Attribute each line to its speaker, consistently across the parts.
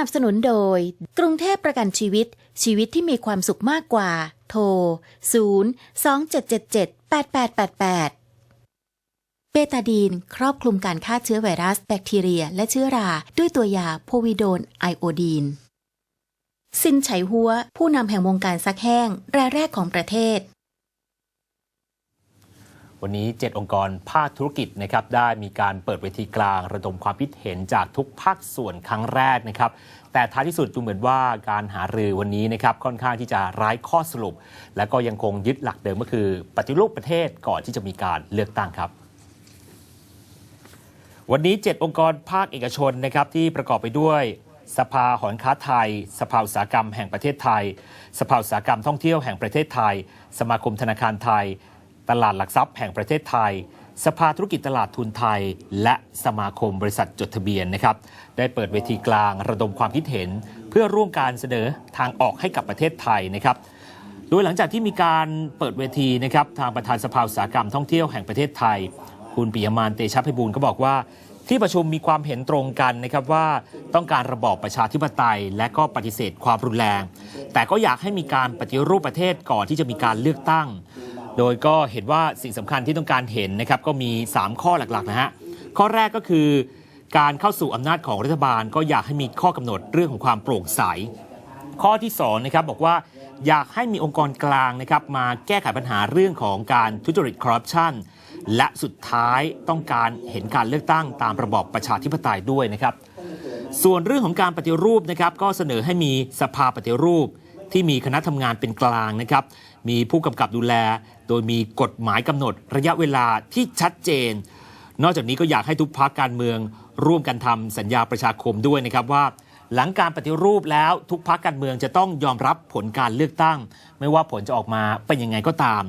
Speaker 1: นับสนุนโดย กรุงเทพประกันชีวิต ชีวิตที่มีความสุขมากกว่า โทร 0 2 7 7 7 8 8 8 8 เบตาดีน ครอบคลุมการฆ่าเชื้อไวรัส แบคทีเรีย และเชื้อรา ด้วยตัวยาโพวิโดนไอโอดีน ซินไฉหัว ผู้นำแห่งวงการซักแห้ง รายแรกของประเทศ
Speaker 2: วันนี้ 7 องค์กรภาคธุรกิจนะครับได้มีการเปิดเวทีกลางระดมความคิดเห็นจากทุกภาคส่วนครั้งแรกนะครับแต่ท้ายที่สุดดูเหมือนว่าการหารือวันนี้นะครับค่อนข้างที่จะร้ายข้อสรุป และก็ยังคงยึดหลักเดิมก็คือ ปฏิรูปประเทศก่อนที่จะมีการเลือกตั้งครับวันนี้ 7 องค์กรภาคเอกชนนะครับที่ประกอบไปด้วยสภาหอค้าไทย สภาอุตสาหกรรมแห่งประเทศไทย สภาอุตสาหกรรมท่องเที่ยวแห่งประเทศไทย สมาคมธนาคารไทย ตลาดหลักทรัพย์แห่งประเทศไทย สภาธุรกิจตลาดทุนไทย และสมาคมบริษัทจดทะเบียนนะครับ ได้เปิดเวทีกลางระดมความคิดเห็น เพื่อร่วมการเสนอทางออกให้กับประเทศไทยนะครับโดยหลังจากที่มีการเปิดเวทีนะครับทางประธานสภาอุตสาหกรรมท่องเที่ยวแห่งประเทศไทย คุณปิยมานเตชะพิบูลก็บอกว่า ที่ประชุมมีความเห็นตรงกันนะครับว่าต้องการระบอบประชาธิปไตย และก็ปฏิเสธความรุนแรง แต่ก็อยากให้มีการปฏิรูปประเทศก่อนที่จะมีการเลือกตั้ง โดยก็เห็นว่าสิ่งสำคัญที่ต้องการเห็นนะครับก็มี 3 ข้อหลักๆนะฮะข้อแรกก็คือ การเข้าสู่อำนาจของรัฐบาล ก็อยากให้มีข้อกำหนดเรื่องของความโปร่งใส ข้อที่2นะครับบอกว่าอยากให้มีองค์กรกลางนะครับมาแก้ไขปัญหาเรื่องของการทุจริตคอร์รัปชันและสุดท้ายต้องการเห็นการเลือกตั้งตามระบอบประชาธิปไตยด้วยนะครับ ส่วนเรื่องของการปฏิรูปนะครับ ก็เสนอให้มีสภาปฏิรูปที่มีคณะทำงานเป็นกลางนะครับ มีผู้กำกับดูแล โดยมีกฎหมายกำหนดระยะเวลาที่ชัดเจน นอกจากนี้ก็อยากให้ทุกพักการเมือง ร่วมกันทำสัญญาประชาคมด้วยนะครับว่า หลังการปฏิรูปแล้วทุกพักการเมืองจะต้องยอมรับผลการเลือกตั้ง ไม่ว่าผลจะออกมาเป็นยังไงก็ตาม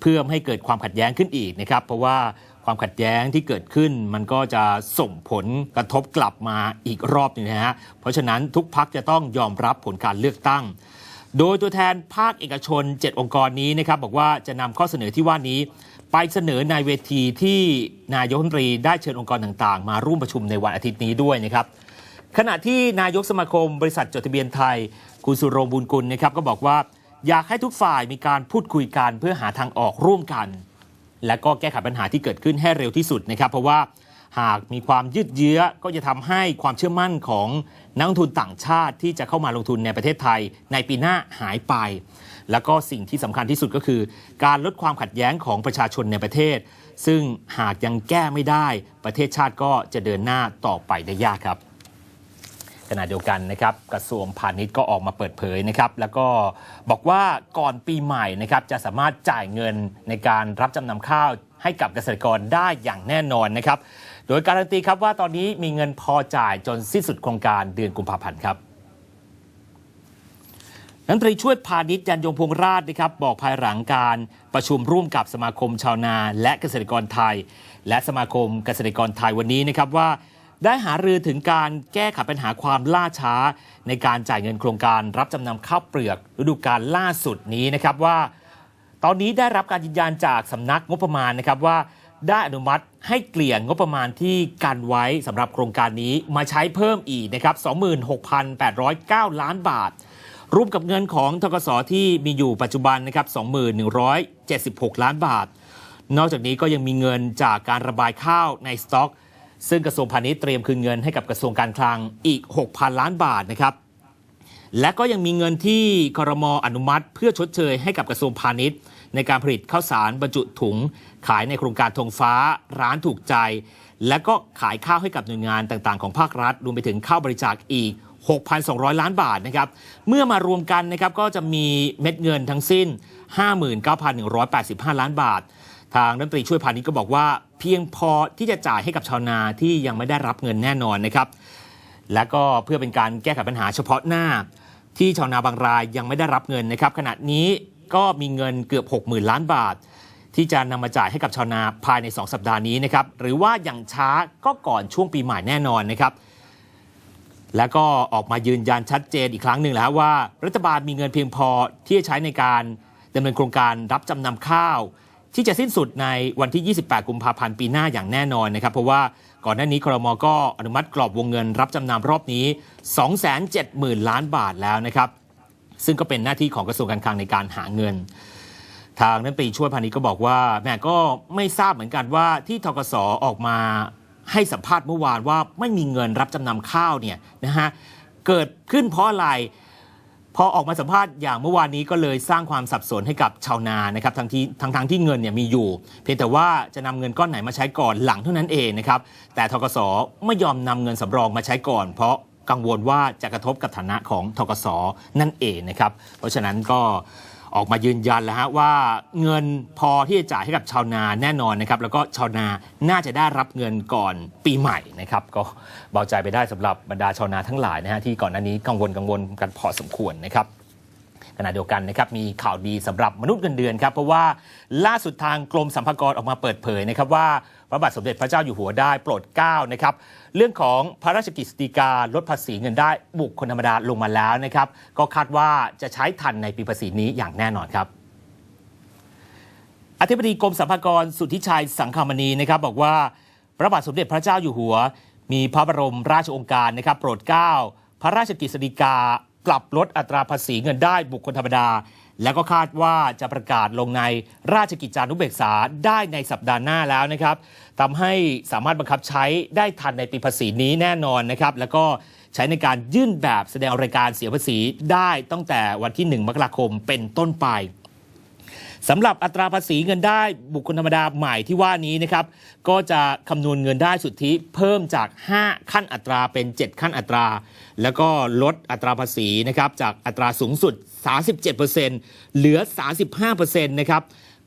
Speaker 2: เพื่อไม่ให้เกิดความขัดแย้งขึ้นอีกนะครับ เพราะว่าความขัดแย้งที่เกิดขึ้นมันก็จะส่งผลกระทบกลับมาอีกรอบนึงนะฮะเพราะฉะนั้นทุกพักจะต้องยอมรับผลการเลือกตั้ง โดยตัวแทนภาคเอกชน 7 องค์กรนี้นะครับบอกว่าจะนำข้อเสนอที่ว่านี้ ไปเสนอในเวทีที่นายกรัฐมนตรีได้เชิญองค์กรต่างๆ มาร่วมประชุมในวันอาทิตย์นี้ด้วยนะครับขณะที่นายกสมาคมบริษัทจดทะเบียนไทย คุณสุรงบุญกุลนะครับก็บอกว่าอยากให้ทุกฝ่ายมีการพูดคุยกันเพื่อหาทางออกร่วมกัน และก็แก้ไขปัญหาที่เกิดขึ้นให้เร็วที่สุดนะครับ เพราะว่า หากมีความยืดเยื้อก็จะทำให้ความเชื่อมั่นของนักลงทุนต่างชาติที่จะเข้ามาลงทุนในประเทศไทย ในปีหน้าหายไป แล้วก็สิ่งที่สำคัญที่สุดก็คือ การลดความขัดแย้งของประชาชนในประเทศ ซึ่งหากยังแก้ไม่ได้ประเทศชาติก็จะเดินหน้าต่อไปได้ยากครับขณะเดียวกันนะครับกระทรวงพาณิชย์ก็ออกมาเปิดเผยนะครับ แล้วก็บอกว่าก่อนปีใหม่นะครับจะสามารถจ่ายเงินในการรับจำนำข้าวให้กับเกษตรกรได้อย่างแน่นอนนะครับ ดยการันตีครับว่าตอนนี้มีเงินพอจ่ายจนสิ้นสุดโครงการเดือนกุมภาพันธ์ครับรัฐมนตรีช่วยพาณิชย์ยันยงพงษ์ราชนะครับบอกภายหลังการประชุมร่วมกับสมาคมชาวนาและเกษตรกรไทย และสมาคมเกษตรกรไทยวันนี้นะครับว่า ได้หารือถึงการแก้ไขปัญหาความล่าช้า ในการจ่ายเงินโครงการรับจำนำข้าวเปลือกฤดูกาลล่าสุดนี้นะครับว่า ตอนนี้ได้รับการยืนยันจากสำนักงบประมาณนะครับว่า ได้อนุมัติให้เกลี่ยงงบประมาณที่กันไว้สำหรับโครงการนี้มาใช้เพิ่มอีกนะครับ 26,809 ล้านบาท รวมกับเงินของทกสที่มีอยู่ปัจจุบันนะครับ 2176 ล้านบาท นอกจากนี้ก็ยังมีเงินจากการระบายข้าวในสต็อก ซึ่งกระทรวงพาณิชย์เตรียมคืนเงินให้กับกระทรวงการคลังอีก 6,000 ล้านบาทนะครับ และก็ยังมีเงินที่ครมอนุมัติ เพื่อชดเชยให้กับกระทรวงพาณิชย์ ในการผลิตข้าวสารบรรจุถุง ขายในโครงการธงฟ้าร้านถูกใจ และก็ขายข้าวให้กับหน่วยงานต่างๆ ของภาครัฐ รวมไปถึงข้าวบริจาคอีก 6,200 ล้านบาทนะครับเมื่อมารวมกันนะครับก็จะมีเม็ดเงินทั้งสิ้น 59,185 ล้านบาท ทางรัฐมนตรีช่วยพาณิชย์ก็บอกว่า เพียงพอที่จะจ่ายให้กับชาวนาที่ยังไม่ได้รับเงินแน่นอนนะครับและก็เพื่อเป็นการแก้ไขปัญหาเฉพาะหน้า ที่ชาวนาบางรายยังไม่ได้รับเงินนะครับ ขณะนี้ ก็มีเงินเกือบ 60,000 ล้านบาท ที่จะนำมาจ่ายให้กับชาวนาภายใน 2 สัปดาห์นี้นะครับหรือว่าอย่างช้าก็ก่อนช่วงปีใหม่แน่นอนนะครับแล้วก็ออกมายืนยันชัดเจนอีกครั้งหนึ่งแล้วว่า รัฐบาลมีเงินเพียงพอที่จะใช้ในการดำเนินโครงการรับจำนำข้าว ที่จะสิ้นสุดในวันที่ 28 กุมภาพันธ์ปีหน้าอย่างแน่นอนนะครับ เพราะว่าก่อนหน้านี้ครมก็อนุมัติกรอบวงเงินรับจำนำรอบนี้ 270,000 ล้านบาทแล้วนะครับ ซึ่งก็เป็นหน้าที่ของกระทรวงการคลังในการหาเงิน ทางนั้นตรีช่วยพาณิชย์ก็บอกว่าแหม่ก็ไม่ทราบเหมือนกันว่าที่ทกสออกมาให้สัมภาษณ์เมื่อวานว่าไม่มีเงินรับจำนำข้าวเนี่ยนะฮะเกิดขึ้นเพราะอะไรพอออกมาสัมภาษณ์อย่างเมื่อวานนี้ก็เลยสร้างความสับสนให้กับชาวนานะครับทั้งที่ทั้งทั้งที่เงินเนี่ยมีอยู่ เพียงแต่ว่าจะนำเงินก้อนไหนมาใช้ก่อนหลังเท่านั้นเองนะครับแต่ทกสไม่ยอมนำเงินสำรองมาใช้ก่อน เพราะ กังวลว่าจะกระทบกับฐานะของทกสนั่นเองนะครับ เพราะฉะนั้นก็ออกมายืนยันแล้วฮะว่าเงินพอที่จะจ่ายให้กับชาวนาแน่นอนนะครับ แล้วก็ชาวนาน่าจะได้รับเงินก่อนปีใหม่นะครับ ก็เบาใจไปได้สำหรับบรรดาชาวนาทั้งหลายนะฮะที่ก่อนหน้านี้กังวลกังวลกันพอสมควรนะครับขณะเดียวกันนะครับมีข่าวดีสำหรับมนุษย์เงินเดือนครับเพราะว่าล่าสุดทางกรมสรรพากรออกมาเปิดเผยนะครับว่า พระบาทสมเด็จพระเจ้าอยู่หัวได้โปรดเกล้านะครับเรื่องของพระราชกฤษฎีกาลดภาษีเงินได้บุคคลธรรมดาลงมาแล้วนะครับก็คาดว่าจะใช้ทันในปีภาษีนี้อย่างแน่นอนครับอธิบดีกรมสรรพากรสุทธิชัยสังคามณีนะครับบอกว่าพระบาทสมเด็จพระเจ้าอยู่หัว มีพระบรมราชองการนะครับ โปรดเกล้าพระราชกฤษฎีกาปรับลดอัตราภาษีเงินได้บุคคลธรรมดา แล้วก็คาดว่าจะประกาศลงในราชกิจจานุเบกษาได้ในสัปดาห์หน้าแล้วนะครับทำให้สามารถบังคับใช้ได้ทันในปีภาษีนี้แน่นอนนะครับ แล้วก็ใช้ในการยื่นแบบแสดงรายการเสียภาษีได้ตั้งแต่วันที่ 1 มกราคมเป็นต้นไปสำหรับอัตราภาษีเงินได้บุคคลธรรมดาใหม่ที่ว่านี้นะครับ ก็จะคำนวณเงินได้สุทธิเพิ่มจาก 5 ขั้นอัตราเป็น 7 ขั้นอัตรา แล้วก็ลดอัตราภาษีนะครับจากอัตราสูงสุด 37%เหลือ 35%นะครับ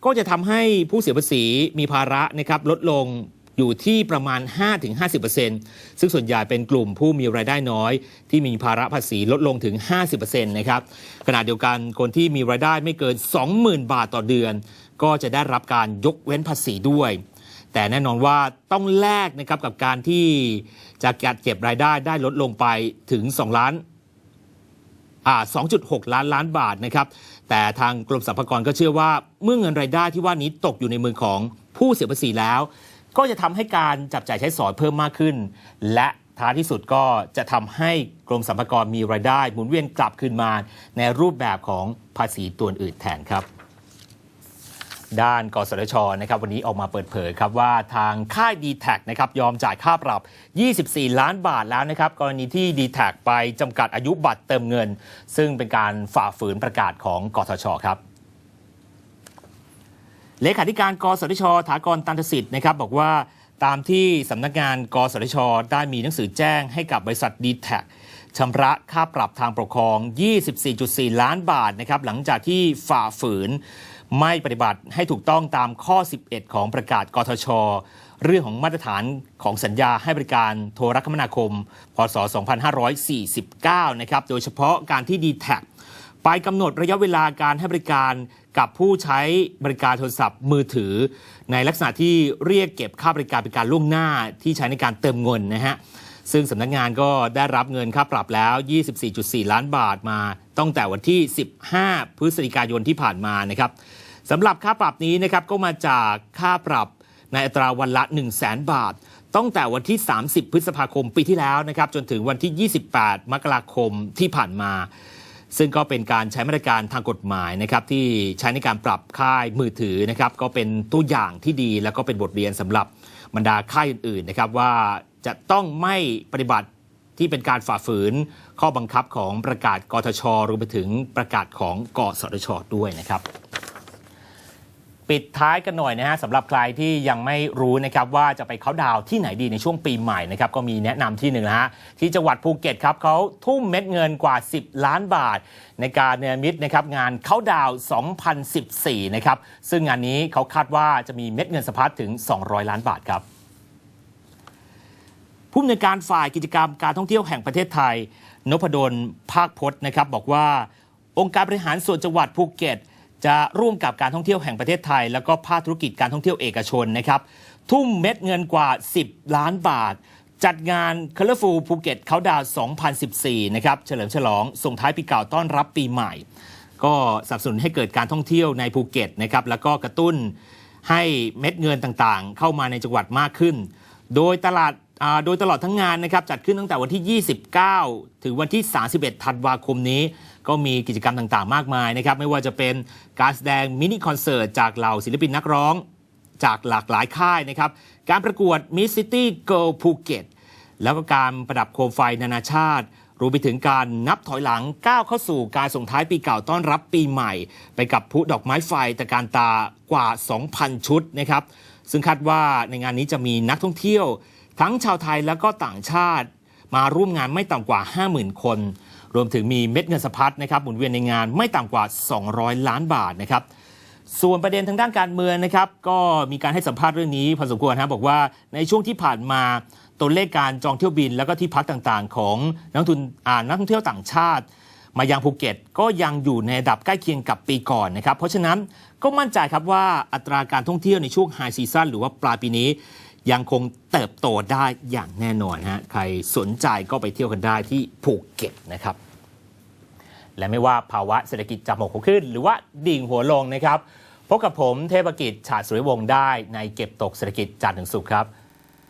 Speaker 2: ก็จะทำให้ผู้เสียภาษีมีภาระนะครับลดลงอยู่ที่ประมาณ 5-50%ซึ่งส่วนใหญ่เป็นกลุ่มผู้มีรายได้น้อย ที่มีภาระภาษีลดลงถึง 50%นะครับขณะเดียวกันคนที่มีรายได้ไม่เกิน 20,000 บาทต่อเดือน ก็จะได้รับการยกเว้นภาษีด้วย แต่แน่นอนว่าต้องแลกนะครับกับการที่จะกัดเก็บรายได้ได้ลดลงไปถึง 2 ล้าน 2.6 ล้านล้านบาทนะครับ แต่ทางกรมสรรพากรก็เชื่อว่า เมื่อเงินรายได้ที่ว่านี้ตกอยู่ในมือของผู้เสียภาษีแล้ว ก็จะทำให้การจับจ่ายใช้สอยเพิ่มมากขึ้น และท้ายที่สุดก็จะทำให้กรมสรรพากรมีรายได้หมุนเวียนกลับคืนมาในรูปแบบของภาษีตัวอื่นแทนครับ ด้านกสทชนะครับวันนี้ออกมาเปิดเผยครับว่าทางค่าย d t แทนะครับยอมจ่ายค่าปรับ 24 ล้านบาทแล้วนะครับกรณีที่ d t แทไปจำกัดอายุบัตรเติมเงิน ซึ่งเป็นการฝ่าฝืนประกาศของกสทชครับเลขาธิการกสทช ถากรตันทสิทธิ์นะครับบอกว่าตามที่สำนักงานกสทช ได้มีหนังสือแจ้งให้กับบริษัท d t แทชำระค่าปรับทางปกครอง 24.4 ล้านบาทนะครับหลังจากที่ฝ่าฝืน ไม่ปฏิบัติให้ถูกต้องตามข้อ 11 ของประกาศกทช เรื่องของมาตรฐานของสัญญาให้บริการโทรคมนาคม พศ 2549 นะครับ โดยเฉพาะการที่ d t แทไปกำหนดระยะเวลาการให้บริการกับผู้ใช้บริการโทรศัพท์มือถือ ในลักษณะที่เรียกเก็บค่าบริการเป็นการล่วงหน้าที่ใช้ในการเติมเงินนะฮะ ซึ่งสำนักงานก็ได้รับเงินค่าปรับแล้ว 24.4 ล้านบาทมาตั้งแต่วันที่ 15 พฤศจิกายนที่ผ่านมานะครับสำหรับค่าปรับนี้นะครับก็มาจากค่าปรับในอัตราวันละ 1 0 0 0 0แบาทตั้งแต่วันที่ 30 พฤษภาคมปีที่แล้วนะครับจนถึงวันที่ 28 มกราคมที่ผ่านมา ซึ่งก็เป็นการใช้มาตรการทางกฎหมายนะครับที่ใช้ในการปรับค่ายมือถือนะครับก็เป็นตัวอย่างที่ดีแล้วก็เป็นบทเรียนสำหรับบรรดาค่ายอื่นๆนะครับว่า จะต้องไม่ปฏิบัติที่เป็นการฝ่าฝืนข้อบังคับของประกาศกทชรวมไปถึงประกาศของกสทช ด้วยนะครับ ปิดท้ายกันหน่อยนะฮะสำหรับใครที่ยังไม่รู้นะครับว่าจะไปเขาดาวที่ไหนดีในช่วงปีใหม่นะครับก็มีแนะนำที่หนึ่งนะฮะที่จังหวัดภูเก็ตครับเขาทุ่มเม็ดเงินกว่า 10 ล้านบาท ในการเนรมิตนะครับงานเขาดาวน์2014 นะครับซึ่งงานนี้เขาคาดว่าจะมีเม็ดเงินสะพัดถึง 200 ล้านบาทครับ ผู้อำนวยการฝ่ายกิจกรรมการท่องเที่ยวแห่งประเทศไทย นพดลภาคพจน์นะครับ บอกว่าองค์การบริหารส่วนจังหวัดภูเก็ต จะร่วมกับการท่องเที่ยวแห่งประเทศไทย แล้วก็ภาคธุรกิจการท่องเที่ยวเอกชนนะครับ ทุ่มเม็ดเงินกว่า 10 ล้านบาท จัดงาน Colorful ภูเก็ตเขาดาว2014 นะครับ เฉลิมฉลองส่งท้ายปีเก่าต้อนรับปีใหม่ ก็สนับสนุนให้เกิดการท่องเที่ยวในภูเก็ตนะครับแล้วก็กระตุ้นให้เม็ดเงินต่างๆ เข้ามาในจังหวัดมากขึ้น โดยตลาด โดยตลอดทั้งงานนะครับจัดขึ้นตั้งแต่วันที่ 29 ถึงวันที่ 31 ธันวาคมนี้ ก็มีกิจกรรมต่างๆ มากมายนะครับไม่ว่าจะเป็นการแสดงมินิคอนเสิร์ตจากเหล่าศิลปินนักร้องจากหลากหลายค่ายนะครับการประกวด Miss City Girl Phuket แล้วก็การประดับโคมไฟนานาชาติรวมไปถึงการนับถอยหลังก้าวเข้าสู่การส่งท้ายปีเก่าต้อนรับปีใหม่ ไปกับพลุดอกไม้ไฟตะการตากว่า 2,000 ชุดนะครับซึ่งคาดว่าในงานนี้จะมีนักท่องเที่ยว ทั้งชาวไทยแล้วก็ต่างชาติ มาร่วมงานไม่ต่ำกว่า 50,000 คน รวมถึงมีเม็ดเงินสะพัดนะครับหมุนเวียนในงานไม่ต่ำกว่า 200 ล้านบาทนะครับส่วนประเด็นทางด้านการเมืองนะครับ ก็มีการให้สัมภาษณ์เรื่องนี้พอสมควรนะบบอกว่าในช่วงที่ผ่านมาตัวเลขการจองเที่ยวบิน แล้วก็ที่พักต่างๆ ของนักทุนอ่านักท่องเที่ยวต่างชาติ มายังภูเก็ต ก็ยังอยู่ในระดับใกล้เคียงกับปีก่อนนะครับ เพราะฉะนั้นก็มั่นใจครับว่าอัตราการท่องเที่ยวในช่วงไฮซีซั่นหรือว่าปลายปีนี้ ยังคงเติบโตได้อย่างแน่นอนฮะ ใครสนใจก็ไปเที่ยวกันได้ที่ภูเก็ตนะครับ และไม่ว่าภาวะเศรษฐกิจจะหมกหัวขึ้น หรือว่าดิ่งหัวลงนะครับ พบกับผมเทพกิจฉาดสุริวงศ์ได้ในเก็บตกเศรษฐกิจจันทร์ถึงสุขครับ